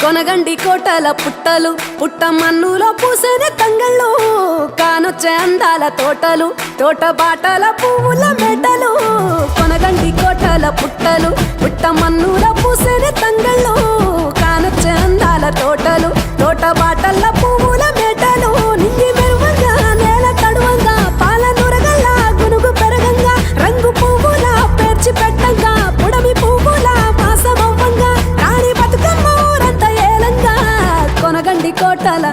కొనగండి కోటల పుట్టలు పుట్ట మన్నులో పూసిన తంగళ్ళు కానొచ్చే అందాల తోటలు తోట బాటల పువ్వుల మెడలు కొనగండి కోటల పుట్టలు పుట్ట మన్నులో పూసిన తంగ కొనగండి కోటల.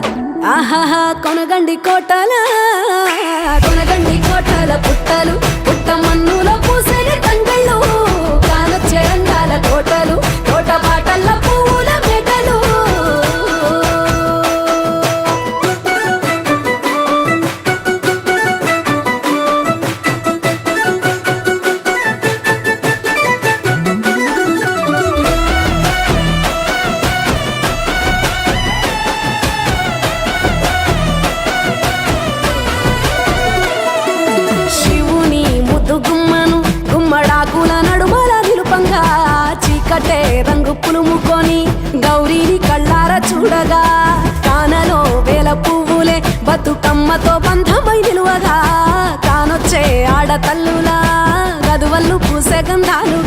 ఆహాహా కొనగండి కోటల. కొనగండి కోటల పుట్టలు పుట్ట మన్నులో రంగు పులుముకొని గౌరీని కళ్ళార చూడగా కానలో వేల పువ్వులే బతుకమ్మతో బంధమై నిలువగా కానొచ్చే ఆడతల్లులా గదువల్లు పూసే గంధాలు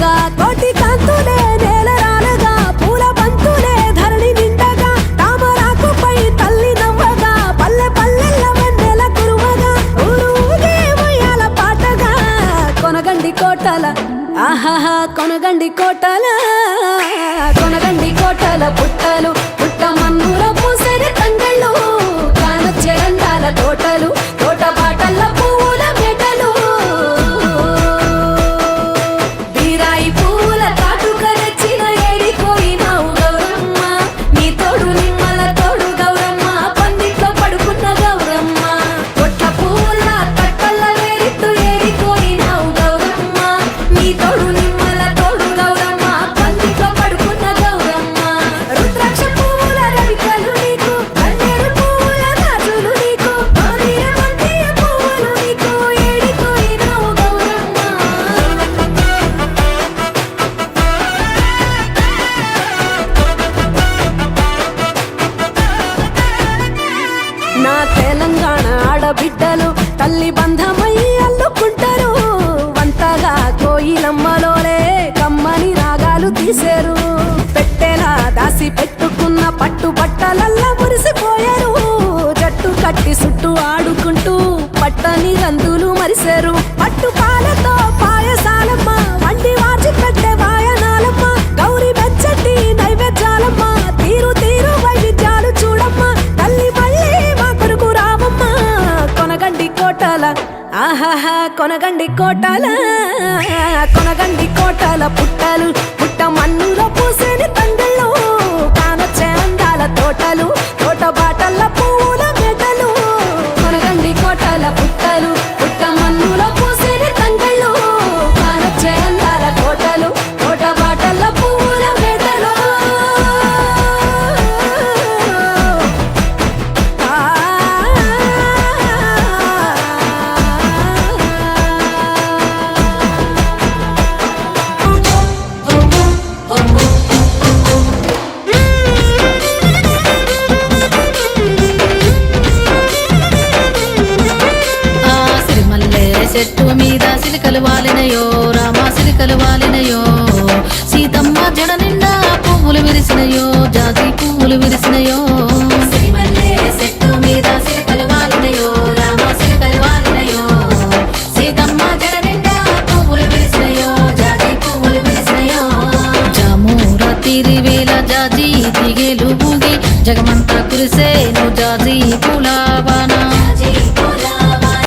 కొనగండి కోటల. ఆహాహా కొనగండి కోటల. కొనగండి కోటల పుట్టలు పుట్ట ఆడబిడ్డలు తల్లి బంధమై అల్లుకుంటారు. వంటగా కోయిలమ్మలోనే కమ్మని రాగాలు తీశారు పెట్టేలా దాసి పెట్టుకున్న పట్టు బట్టలల్లా మురిసిపోయారు కోటాల ఆహాహా కొనగండి కోటాల కొనగండి కోటాల పుట్టలు పుట్ట మన్నులో పూసే సిలికలు వాలినయో రామ సిలికలు వాలినయో సీతమ్మ జడ నిండా పువ్వులు విరిసినయో జాతి పువ్వులు విరిసినయో. తిరివేల తిగేలు బూగి జగమంతా